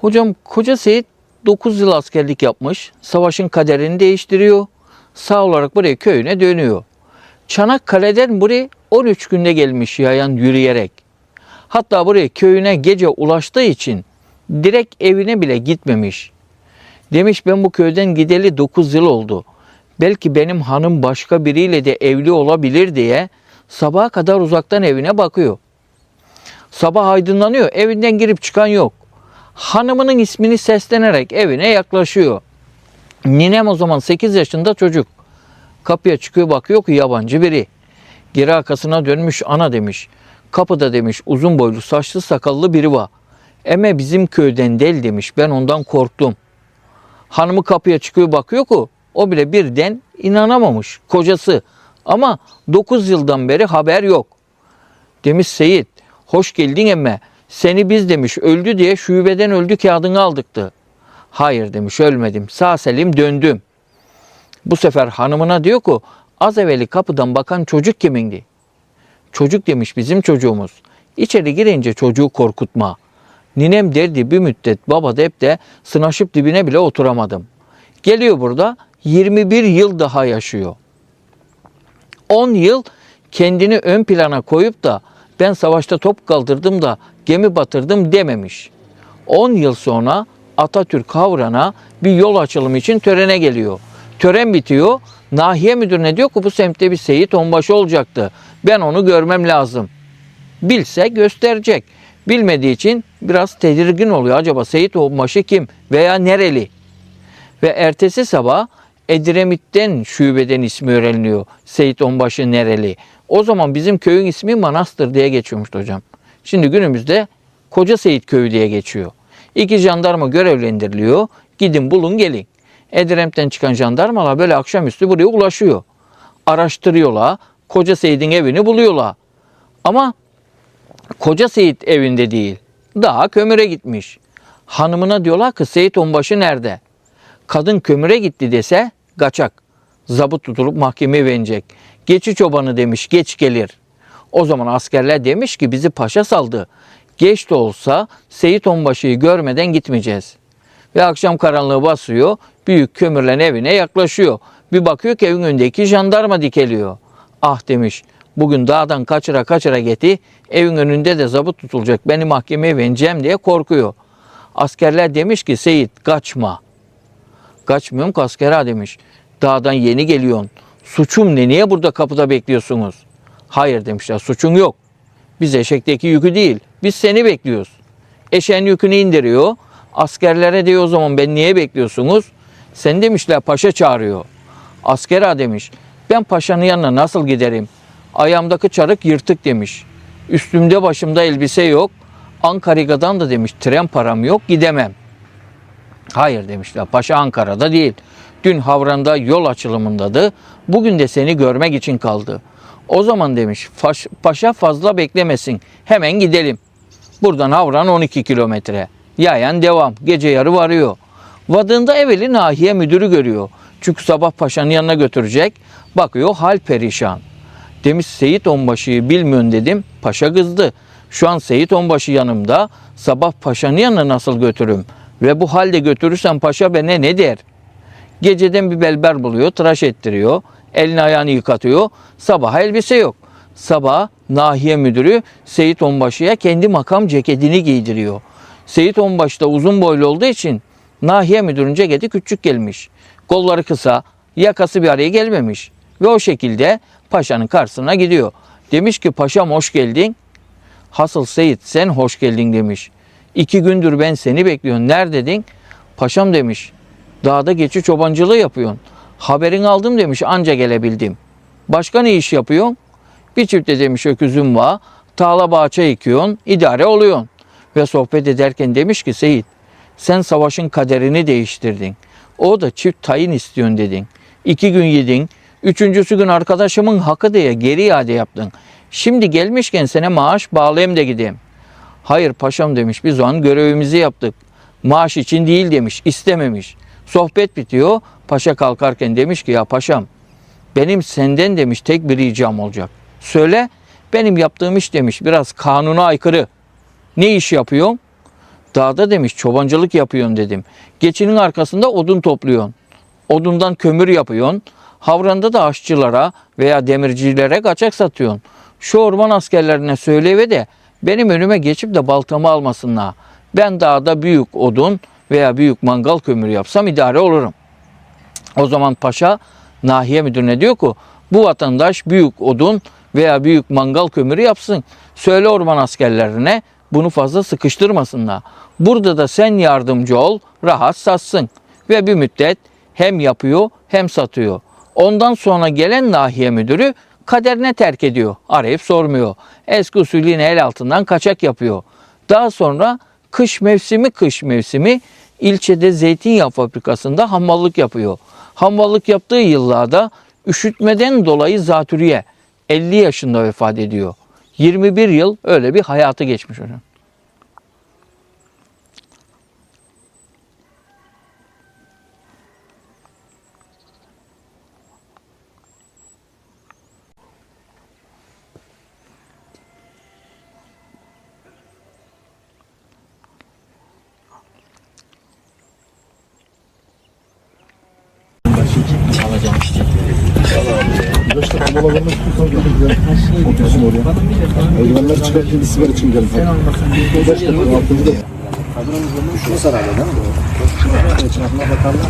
Hocam Koca Seyit 9 yıl askerlik yapmış. Savaşın kaderini değiştiriyor. Sağ olarak buraya köyüne dönüyor. Çanakkale'den buraya 13 günde gelmiş yayan yürüyerek. Hatta buraya köyüne gece ulaştığı için direkt evine bile gitmemiş. Demiş ben bu köyden gideli 9 yıl oldu. Belki benim hanım başka biriyle de evli olabilir diye sabaha kadar uzaktan evine bakıyor. Sabah aydınlanıyor. Evinden girip çıkan yok. Hanımının ismini seslenerek evine yaklaşıyor. Ninem o zaman 8 yaşında çocuk. Kapıya çıkıyor bakıyor ki yabancı biri. Geri arkasına dönmüş ana demiş. Kapıda demiş uzun boylu saçlı sakallı biri var. Eme bizim köyden değil demiş. Ben ondan korktum. Hanımı kapıya çıkıyor bakıyor ki o bile birden inanamamış kocası. Ama 9 yıldan beri haber yok. Demiş Seyit, hoş geldin emme. Seni biz demiş öldü diye şubeden öldü kağıdını aldıktı. Hayır demiş ölmedim. Sağ selim döndüm. Bu sefer hanımına diyor ki az evveli kapıdan bakan çocuk kimindi? Çocuk demiş bizim çocuğumuz. İçeri girince çocuğu korkutma. Ninem derdi bir müddet baba deyip de sınaşıp dibine bile oturamadım. Geliyor burada 21 yıl daha yaşıyor. 10 yıl kendini ön plana koyup da ben savaşta top kaldırdım da gemi batırdım dememiş. 10 yıl sonra Atatürk Havran'a bir yol açılımı için törene geliyor. Tören bitiyor. Nahiye müdürüne diyor ki bu semtte bir Seyit Onbaşı olacaktı. Ben onu görmem lazım. Bilse gösterecek. Bilmediği için biraz tedirgin oluyor. Acaba Seyit Onbaşı kim veya nereli? Ve ertesi sabah Edremit'ten şubeden ismi öğreniliyor. Seyit Onbaşı nereli? O zaman bizim köyün ismi Manastır diye geçiyormuş hocam. Şimdi günümüzde Koca Seyit Köyü diye geçiyor. İki jandarma görevlendiriliyor. Gidin bulun gelin. Edremit'ten çıkan jandarmalar böyle akşamüstü buraya ulaşıyor. Araştırıyorlar. Koca Seyit'in evini buluyorlar. Ama Koca Seyit evinde değil. Daha kömüre gitmiş. Hanımına diyorlar ki Seyit Onbaşı nerede? Kadın kömüre gitti dese kaçak. Zabıt tutulup mahkemeye verecek. Geçi çobanı demiş geç gelir. O zaman askerler demiş ki bizi paşa saldı. Geç de olsa Seyit Onbaşı'yı görmeden gitmeyeceğiz. Ve akşam karanlığı basıyor. Büyük kömürlen evine yaklaşıyor. Bir bakıyor ki evin önündeki jandarma dikeliyor. Ah demiş bugün dağdan kaçıra kaçıra geti evin önünde de zabıt tutulacak beni mahkemeye vereceğim diye korkuyor. Askerler demiş ki Seyit kaçma. Kaçmıyorum ki askera demiş. Dağdan yeni geliyorsun. Suçum ne? Niye burada kapıda bekliyorsunuz? Hayır demişler. Suçun yok. Biz eşekteki yükü değil. Biz seni bekliyoruz. Eşeğin yükünü indiriyor. Askerlere diyor o zaman ben niye bekliyorsunuz? Sen demişler paşa çağırıyor. Askera demiş. Ben paşanın yanına nasıl giderim? Ayağımdaki çarık yırtık demiş. Üstümde başımda elbise yok. Ankara'dan da demiş tren param yok gidemem. Hayır demişler. Paşa Ankara'da değil. Dün Havran'da yol açılımındadı. Bugün de seni görmek için kaldı. O zaman demiş "Faş- paşa fazla beklemesin. Hemen gidelim. Buradan Havran 12 kilometre. Yayan devam. Gece yarı varıyor. Vadığında evveli nahiye müdürü görüyor. Çünkü sabah paşanın yanına götürecek. Bakıyor hal perişan. Demiş Seyit Onbaşı'yı bilmiyorsun dedim. Paşa kızdı. Şu an Seyit Onbaşı yanımda. Sabah paşanın yanına nasıl götürürüm? Ve bu halde götürürsem paşa bana ne der? Geceden bir belber buluyor, tıraş ettiriyor. Elini ayağını yıkatıyor. Sabah elbise yok. Sabah nahiye müdürü Seyit Onbaşı'ya kendi makam ceketini giydiriyor. Seyit Onbaşı da uzun boylu olduğu için nahiye müdürün ceketi küçük gelmiş. Kolları kısa, yakası bir araya gelmemiş. Ve o şekilde paşanın karşısına gidiyor. Demiş ki paşam hoş geldin. Hasıl Seyit sen hoş geldin demiş. İki gündür ben seni bekliyorum. Neredeydin? Paşam demiş. Dağda geçi çobancılığı yapıyorsun. Haberini aldım demiş anca gelebildim. Başka ne iş yapıyorsun? Bir çifte demiş öküzüm var. Tağla bahçe yıkıyorsun. idare oluyorsun. Ve sohbet ederken demiş ki Seyit sen savaşın kaderini değiştirdin. O da çift tayin istiyorsun dedin. İki gün yedin. Üçüncüsü gün arkadaşımın hakkı diye geri iade yaptın. Şimdi gelmişken sana maaş bağlayayım da gideyim. Hayır paşam demiş biz o an görevimizi yaptık. Maaş için değil demiş istememiş. Sohbet bitiyor. Paşa kalkarken demiş ki ya paşam benim senden demiş tek bir ricam olacak. Söyle benim yaptığım iş demiş biraz kanuna aykırı. Ne iş yapıyorum? Dağda demiş çobancılık yapıyorsun dedim. Geçinin arkasında odun topluyorsun. Odundan kömür yapıyorsun. Havranda da aşçılara veya demircilere kaçak satıyorsun. Şu orman askerlerine söyle de benim önüme geçip de baltamı almasınlar. Ben dağda büyük odun veya büyük mangal kömürü yapsam idare olurum. O zaman paşa nahiye müdürüne diyor ki bu vatandaş büyük odun veya büyük mangal kömürü yapsın. Söyle orman askerlerine bunu fazla sıkıştırmasınlar. Burada da sen yardımcı ol, rahat satsın. Ve bir müddet hem yapıyor hem satıyor. Ondan sonra gelen nahiye müdürü kaderine terk ediyor. Arayıp sormuyor. Eski usulü yine el altından kaçak yapıyor. Daha sonra kış mevsimi kış mevsimi ilçede zeytinyağı fabrikasında hamallık yapıyor. Hamallık yaptığı yıllarda üşütmeden dolayı zatürriye 50 yaşında vefat ediyor. 21 yıl öyle bir hayatı geçmiş hocam. Alacağım işte. İşte kabalarını tutuyorsan gidelim. Otursun oraya. Eldivenler çıkartın sigara için gidelim. Beş dakika altında da. Şunu sararlar değil mi? Etrafına bakarlar.